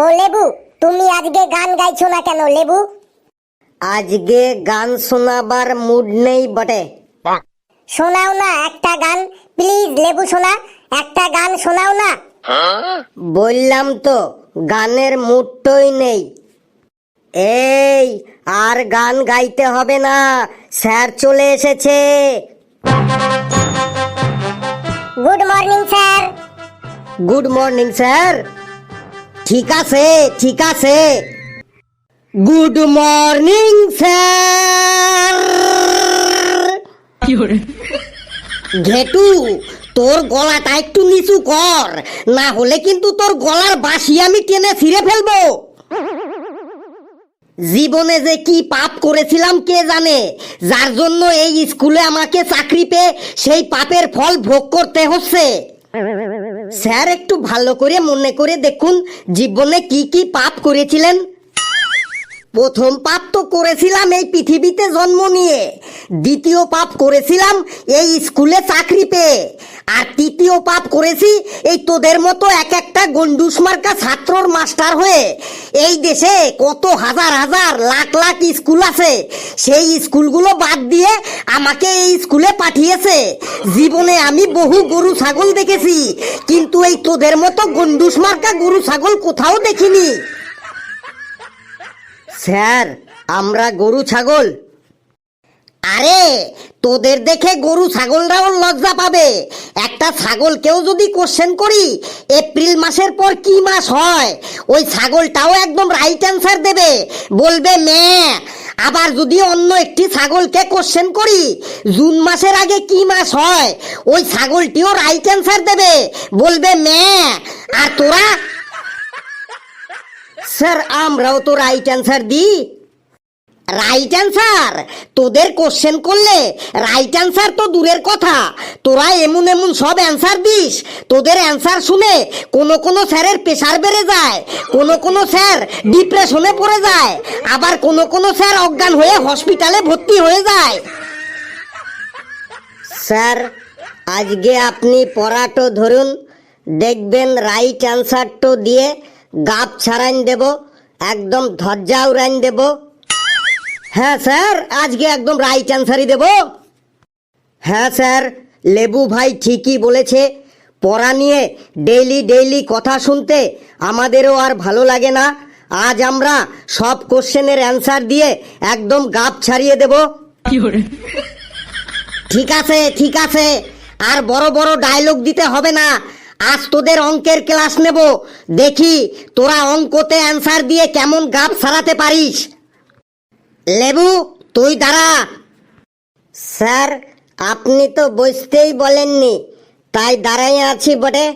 ও লেবু তুমি আজকে গান গাইছো না কেন লেবু? আজকে গান শোনাবার মুড নেই বটে। শোনাও না একটা গান প্লিজ লেবু শোনা একটা গান শোনাও না। বললাম তো গানের মুডটই নেই। এই আর গান গাইতে হবে না স্যার চলে এসেছে। Good morning sir good morning sir ঠিক আছে ঠিক আছে। গুড মর্নিং স্যার ঘেটু তোর গলাটা একটু নিচু কর না হলে কিন্তু তোর গলার বাসি আমি টেনে ছিঁড়ে ফেলব। জীবনে যে কি পাপ করেছিলাম কে জানে যার জন্য এই স্কুলে আমাকে চাকরি পেয়ে সেই পাপের ফল ভোগ করতে হচ্ছে। স্যার একটু ভালো করে মনে করে দেখুন জীবনে কি কি পাপ করেছিলেন। প্রথম পাপ তো করেছিলাম এই পৃথিবীতে জন্ম নিয়ে। দ্বিতীয় পাপ করেছিলাম এই স্কুলে চাকরি পেয়ে। আর তৃতীয় পাপ করেছি এই তোদের মতো এক একটা গন্ডুস মার্কা ছাত্রর মাস্টার হয়ে। এই দেশে কত হাজার হাজার লাখ লাখ স্কুল আছে। সেই স্কুলগুলো বাদ দিয়ে আমাকে এই স্কুলে পাঠিয়েছে। জীবনে আমি বহু গরু ছাগল দেখেছি, কিন্তু এই তোদের মতো গন্ডুস মার্কা গরু ছাগল কোথাও দেখিনি। স্যার, আমরা গরু ছাগল। আরে, তোদের দেখে গরু ছাগলরাও লজ্জা পাবে। একটা ছাগলকেও যদি কোশ্চেন করি, এপ্রিল মাসের পর কি মাস হয়? ওই ছাগলটাও একদম রাইট অ্যান্সার দেবে। বলবে মে আবার যদি অন্য একটি ছাগলকে কোশ্চেন করি, জুন মাসের আগে কি মাস হয়? ওই ছাগলটিও রাইট অ্যান্সার দেবে। বলবে মে আর তোরা স্যার আমরাও তো রাইট অ্যান্সার দিই। রাইট অ্যান্সার তোদের কোশ্চেন করলে রাইট অ্যান্সার তো দূরের কথা। তোরা এমন এমন সব অ্যান্সার দিস। তোদের অ্যান্সার শুনে কোনো কোনো স্যারের প্রেশার বেড়ে যায়। কোনো কোনো স্যার ডিপ্রেশনে পড়ে যায়। আবার কোনো কোনো স্যার অজ্ঞান হয়ে হসপিটালে ভর্তি হয়ে যায়। স্যার আজকে আপনি পড়াটো ধরুন, দেখবেন রাইট অ্যান্সারটো দিয়ে গাপ ছাড়াইন দেব একদম ধজ্জা উড়াইন দেব। হ্যাঁ স্যার আজকে একদম রাইট অ্যান্সারই দেব। হ্যাঁ স্যার লেবু ভাই ঠিকই বলেছে। পড়া নিয়ে ডেইলি ডেইলি কথা শুনতে আমাদেরও আর ভালো লাগে না। আজ আমরা সব কোশ্চেনের অ্যান্সার দিয়ে একদম গাপ ছাড়িয়ে দেব। ঠিক আছে ঠিক আছে। আর বড় বড় ডায়লগ দিতে হবে না। আজ তোদের অঙ্কের ক্লাস নেব। দেখি তোরা অঙ্কতে অ্যান্সার দিয়ে কেমন গাপ সারাতে পারিস। লেবু, তুই দাঁড়া। স্যার, আপনি তো বসতেই বলেননি, তাই দাঁড়াই আছি বটে।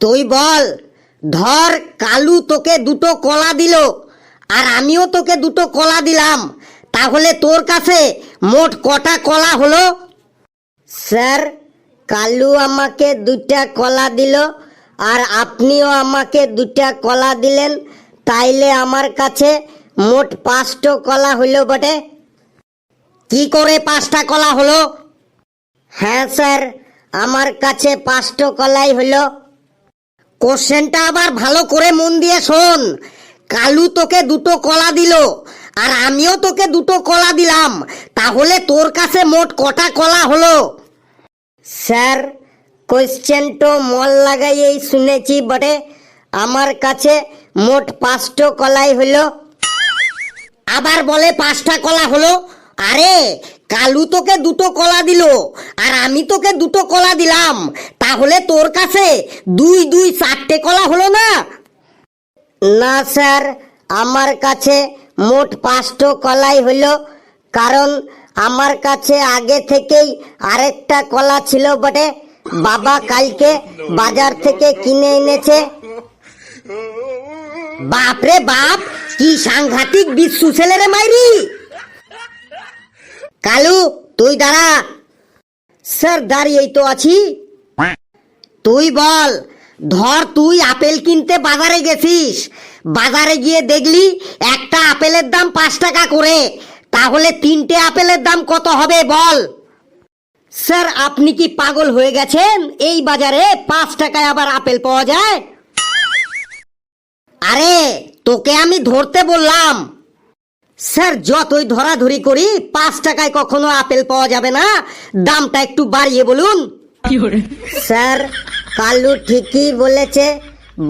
তুই বল, ধর কালু তোকে দুটো কলা দিল, আর আমিও তোকে দুটো কলা দিলাম। তাহলে তোর কাছে মোট কটা কলা হলো? স্যার কালু আমাকে দুইটা কলা দিল, আর আপনিও আমাকে দুইটা কলা দিলেন, তাইলে আমার কাছে মোট পাঁচটো কলা হইল বটে। কি করে পাঁচটা কলা হলো? হ্যাঁ স্যার, আমার কাছে পাঁচটো কলাই হইল। কোশ্চেনটা আবার ভালো করে মন দিয়ে শোন। কালু তোকে দুটো কলা দিল, আর আমিও তোকে দুটো কলা দিলাম, তাহলে তোর কাছে মোট কটা কলা হলো? স্যার কোশ্চেন তো মল লাগাইয়েই শুনেছি বটে। আমার কাছে মোট পাঁচটো কলাই হলো। আবার বলে পাঁচটা কলা হলো। আরে, কালু তোকে দুটো কলা দিল, আর আমি তোকে দুটো কলা দিলাম। তাহলে তোর কাছে দুই দুই চারটে কলা হলো না? না, স্যার, আমার কাছে মোট পাঁচটো কলাই হলো। কারণ আমার কাছে আগে থেকেই আরেকটা কলা ছিল বটে। বাবা কালকে বাজার থেকে কিনে এনেছে। বাপরে বাপ, কি সাংঘাতিক বিশ্ব ছেলে রে মাইরি। কালু, তুই দাঁড়া। স্যার, দাঁড়িয়েই তো আছি। তুই বল, ধর তুই আপেল কিনতে বাজারে গেছিস। বাজারে গিয়ে দেখলি একটা আপেলের দাম পাঁচ টাকা করে। তাহলে তিনটে আপেলের দাম কত হবে বল? স্যার আপনি কি পাগল হয়ে গেছেন? এই বাজারে পাঁচ টাকায় আবার আপেল পাওয়া যায়? আরে তোকে আমি ধরতে বললাম। স্যার যতই ধরাধরি করি পাঁচ টাকায় কখনো আপেল পাওয়া যাবে না। দামটা একটু বাড়িয়ে বলুন। স্যার কালু ঠিকই বলেছে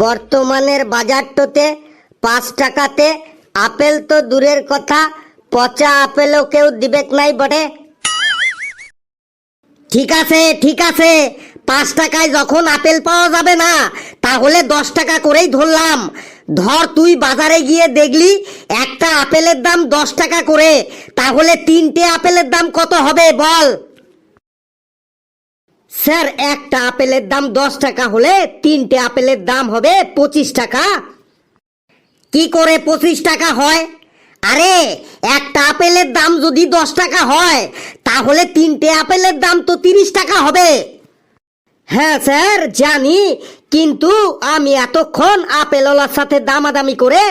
বর্তমানের বাজারটোতে পাঁচ টাকাতে আপেল তো দূরের কথা পচা আপেলও কেউ দিবেক নাই বটে। ঠিক আছে ঠিক আছে। পাঁচ টাকায় যখন আপেল পাওয়া যাবে না, তাহলে দশ টাকা করেই ধরলাম। ধর, তুই বাজারে গিয়ে দেখলি একটা আপেলের দাম দশ টাকা করে। তাহলে তিনটে আপেলের দাম কত হবে বল? স্যার, একটা আপেলের দাম দশ টাকা হলে তিনটে আপেলের দাম হবে পঁচিশ টাকা। কি করে পঁচিশ টাকা হয়? আরে, একটা আপেলের দাম যদি দশ টাকা হয়, তাহলে তিনটে আপেলের দাম তো তিরিশ টাকা হবে। হ্যাঁ স্যার, জানি। কিন্তু আমি এতক্ষণ আপেলওয়ালার সাথে দামাদামি করে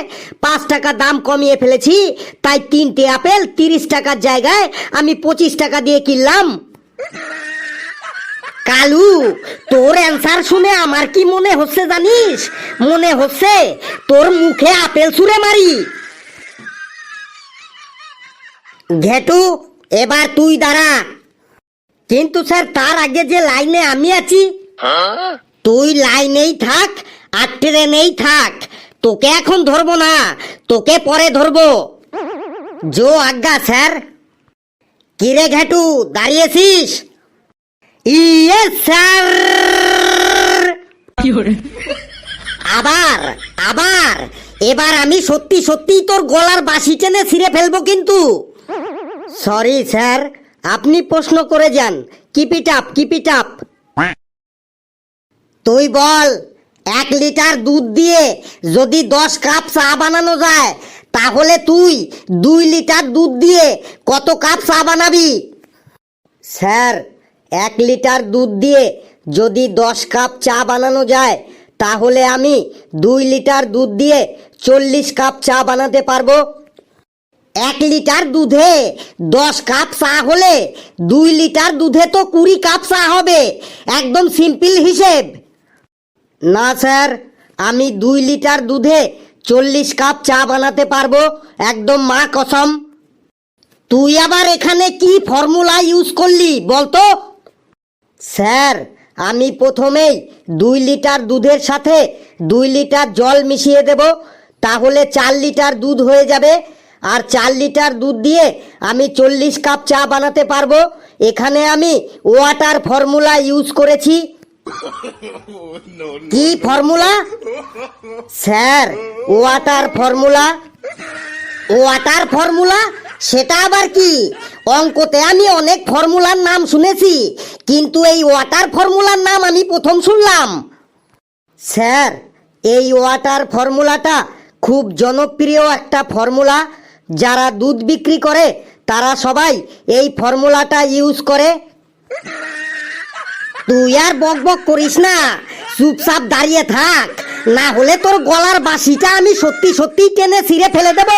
পাঁচ টাকা দাম কমিয়ে ফেলেছি, তাই তিনটে আপেল তিরিশ টাকার জায়গায় আমি পঁচিশ টাকা দিয়ে কিনলাম। কালু, তোর অ্যান্সার শুনে আমার কি মনে হচ্ছে জানিস? মনে হচ্ছে তোর মুখে আপেল ছুঁড়ে মারি। ঘেটু এবার তুই দাঁড়া। কিন্তু স্যার তার আগে যে লাইনে আমি আছি তুই লাইনেই থাক আর ট্রেনেই থাক। তোকে এখন ধরবো না তোকে পরে ধরবো। জো আজ্ঞা স্যার। কিরে ঘেটু দাঁড়িয়েছিস? Yes sir. আবার আবার। এবার আমি সত্যি সত্যি তোর গলার বাসি টেনে ছিঁড়ে ফেলব কিন্তু। সরি স্যার আপনি প্রশ্ন করে যান। কিপিট আপ কিপিট আপ তুই বল, এক লিটার দুধ দিয়ে যদি দশ কাপ চা বানানো যায়, তাহলে তুই দুই লিটার দুধ দিয়ে কত কাপ চা বানাবি? স্যার এক লিটার দুধ দিয়ে যদি দশ কাপ চা বানানো যায়, তাহলে আমি দুই লিটার দুধ দিয়ে চল্লিশ কাপ চা বানাতে পারব। এক লিটার দুধে দশ কাপ চা হলে দুই লিটার দুধে তো কুড়ি কাপ চা হবে। একদম সিম্পল হিসেব। না, স্যার, আমি দুই লিটার দুধে চল্লিশ কাপ চা বানাতে পারব। একদম মা কসম। তুই আবার এখানে কি ফর্মুলা ইউজ করলি বলতো? স্যার, আমি প্রথমেই দুই লিটার দুধের সাথে দুই লিটার জল মিশিয়ে দেব। তাহলে চার লিটার দুধ হয়ে যাবে। আর চার লিটার দুধ দিয়ে আমি চল্লিশ কাপ চা বানাতে পারব। এখানে আমি ওয়াটার ফর্মুলা ইউজ করেছি। কি formula sir water formula water formula সেটা আবার কি? অঙ্কতে আমি অনেক ফর্মুলার নাম শুনেছি, কিন্তু এই ওয়াটার ফর্মুলার নাম আমি প্রথম শুনলাম। স্যার, এই ওয়াটার ফর্মুলাটা খুব জনপ্রিয় একটা ফর্মুলা যারা দুধ বিক্রি করে তারা সবাই এই ফর্মুলাটা ইউজ করে। তুই আর বক বক করিস না চুপচাপ দাঁড়িয়ে থাক। না হলে তোর গলার বাসিটা আমি সত্যি সত্যি টেনে ছিঁড়ে ফেলে দেব।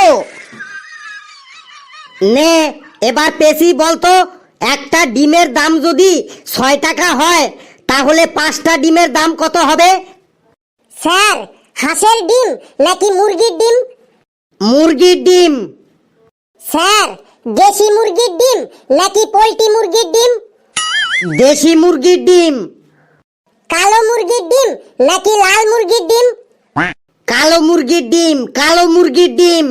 নে এবার পেশি বলতো একটা ডিমের দাম যদি ছয় টাকা হয় তাহলে পাঁচটা ডিমের দাম কত হবে? স্যার হাঁসের ডিম নাকি মুরগির ডিম? মুরগির ডিম। স্যার দেশি মুরগির ডিম নাকি পোল্ট্রি মুরগির ডিম? দেশি মুরগির ডিম। কালো মুরগির ডিম নাকি লাল মুরগির ডিম? কালো মুরগির ডিম কালো মুরগির ডিম।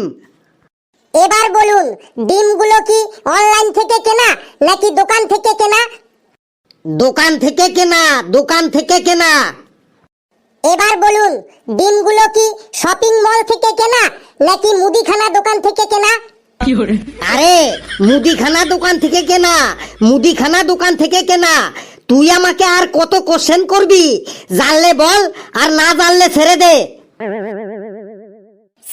এবার বলুন ডিমগুলো কি অনলাইন থেকে কেনা নাকি দোকান থেকে কেনা? দোকান থেকে কেনা দোকান থেকে কেনা। এবার বলুন ডিমগুলো কি শপিং মল থেকে কেনা নাকি মুদিখানা দোকান থেকে কেনা? আরে মুদিখানা দোকান থেকে কেনা মুদিখানা দোকান থেকে কেনা। তুই আমাকে আর কত কোশ্চেন করবি? জানলে বল আর না জানলে ছেড়ে দে।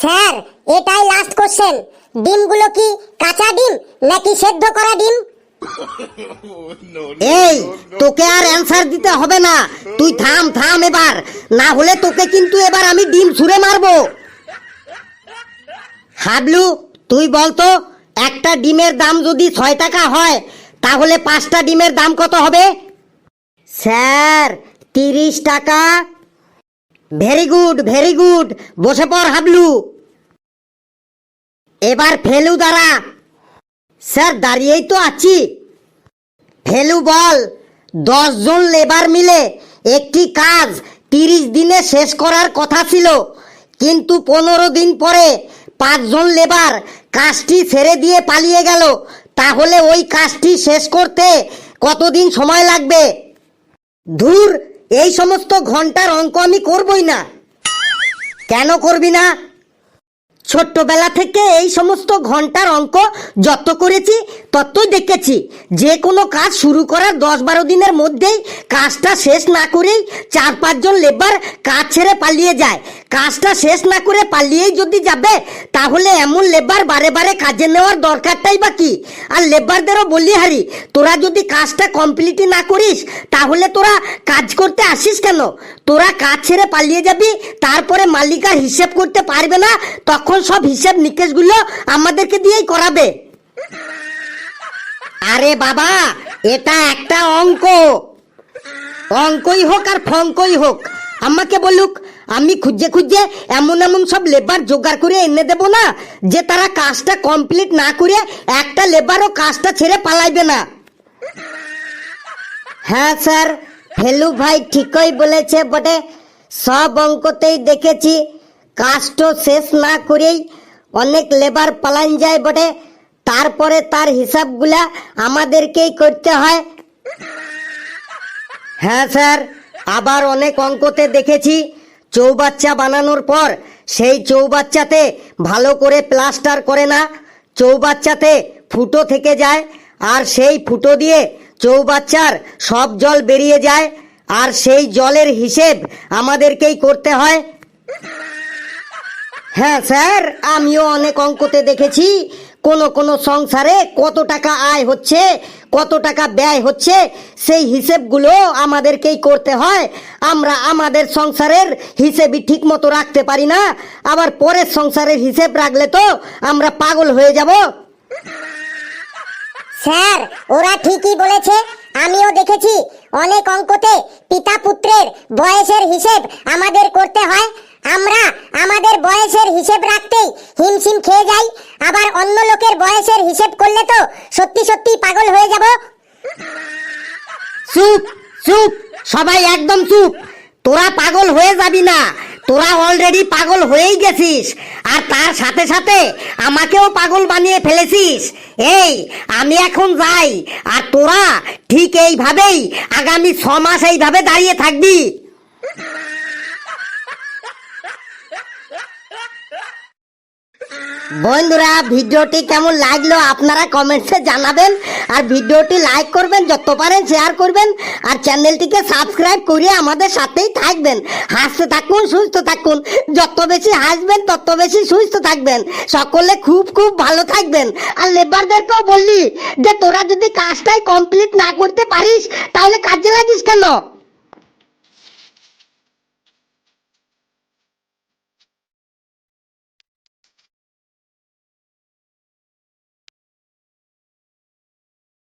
স্যার এটাই লাস্ট কোশ্চেন ডিমগুলো কি কাঁচা ডিম নাকি সেদ্ধ করা ডিম? এই তোকে আর অ্যান্সার দিতে হবে না। তুই থাম থাম এবার। না হলে তোকে কিন্তু এবার আমি ডিম ছুঁড়ে মারবো। হাবলু তুই বলতো, একটা ডিমের দাম যদি ছয় টাকা হয়, তাহলে পাঁচটা ডিমের দাম কত হবে? স্যার, তিরিশ টাকা। ভেরি গুড ভেরি গুড বসে পড় হাবলু। এবার ফেলু দাঁড়া। স্যার, দাঁড়িয়েই তো আছি। ফেলু বল, দশ জন লেবার মিলে একটি কাজ তিরিশ দিনে শেষ করার কথা ছিল। কিন্তু পনেরো দিন পরে পাঁচজন লেবার কাজটি ছেড়ে দিয়ে পালিয়ে গেল। তাহলে ওই কাজটি শেষ করতে কতদিন সময় লাগবে? ধুর, এই সমস্ত ঘণ্টার অঙ্ক আমি করবই না। কেন করবি না? ছোট্টবেলা থেকে এই সমস্ত ঘণ্টার অঙ্ক যত করেছি, ততই দেখেছি। যে কোনো কাজ শুরু করার দশ বারো দিনের মধ্যেই কাজটা শেষ না করেই চার পাঁচজন লেবার কাজ ছেড়ে পালিয়ে যায়। কাজটা শেষ না করে পালিয়েই যদি যাবে, তাহলে এমন লেবার বারে বারে কাজে নেওয়ার দরকারটাই বা কি? আর লেবারদেরও বলি হারি, তোরা যদি কাজটা কমপ্লিটই না করিস, তাহলে তোরা কাজ করতে আসিস কেন? তোরা কাজ ছেড়ে পালিয়ে যাবি, তারপরে মালিকার হিসেব করতে পারবে না, তখন সব হিসেব নিকেশগুলো আমাদেরকে দিয়েই করাবে। আরে বাবা, এটা একটা অঙ্ক। অঙ্কই হোক আর ফঙ্কই হোক, আমাকে বলুক আমি খুঁজে খুঁজে এমন এমন সব লেবার জোগাড় করে এনে দেব না, যে তারা কাজটা কমপ্লিট না করে একটা লেবারও কাজটা ছেড়ে পালাইবে না। হ্যাঁ স্যার। ফেলু ভাই ঠিকই বলেছে বটে। সব অঙ্কতেই দেখেছি। কাজটা শেষ না করেই অনেক লেবার পালান যায় বটে। তারপরে তার হিসাবগুলা আমাদেরকেই করতে হয়। হ্যাঁ স্যার। আবার অনেক অঙ্কতে দেখেছি। চৌবাচ্চা বানানোর পর সেই চৌবাচ্চাতে ভালো করে প্লাস্টার করে না, চৌবাচ্চাতে ফুটো থেকে যায় আর সেই ফুটো দিয়ে চৌবাচ্চার সব জল বেরিয়ে যায় আর সেই জলের হিসেব আমাদেরকেই করতে হয়। হ্যাঁ স্যার, আমিও অনেক অঙ্কতে দেখেছি। কোন কোন সংসারে কত টাকা আয় হচ্ছে, কত টাকা ব্যয় হচ্ছে, সেই হিসেবগুলো আমাদেরকেই করতে হয়। আমরা আমাদের সংসারের হিসেবই ঠিক মতো রাখতে পারি না। আবার পরের সংসারের হিসেব রাখলে তো আমরা পাগল হয়ে যাব। স্যার, ওরা ঠিকই বলেছে। আমিও দেখেছি। অনেক অঙ্কতে পিতা পুত্রের বয়সের হিসেব আমাদের করতে হয়। আমরা আমাদের বয়সের হিসেব রাখতেই হিমশিম খেয়ে যাই, আবার অন্য লোকের বয়সের হিসেব করলে তো সত্যি সত্যি পাগল হয়ে যাব। চুপ চুপ, সবাই একদম চুপ। তোরা পাগল হয়ে যাবি না, তোরা অলরেডি পাগল হয়েই গেছিস, আর তার সাথে সাথে আমাকেও পাগল বানিয়ে ফেলেছিস। এই, আমি এখন যাই, আর তোরা ঠিক এইভাবেই আগামী ছ মাস এইভাবে দাঁড়িয়ে থাকবি। বন্ধুরা, ভিডিওটি কেমন লাগল আপনারা কমেন্টসে জানাবেন আর ভিডিওটি লাইক করবেন, যত পারেন শেয়ার করবেন আর চ্যানেলটিকে সাবস্ক্রাইব করে আমাদের সাথেই থাকবেন। হাসতে থাকুন, সুস্থ থাকুন। যত বেশি হাসবেন, তত বেশি সুস্থ থাকবেন। সকলে খুব খুব ভালো থাকবেন। আর লেবারদেরকেও বললি যে, তোরা যদি কাজটাই কমপ্লিট না করতে পারিস, তাহলে কাজে লাগিস কেন?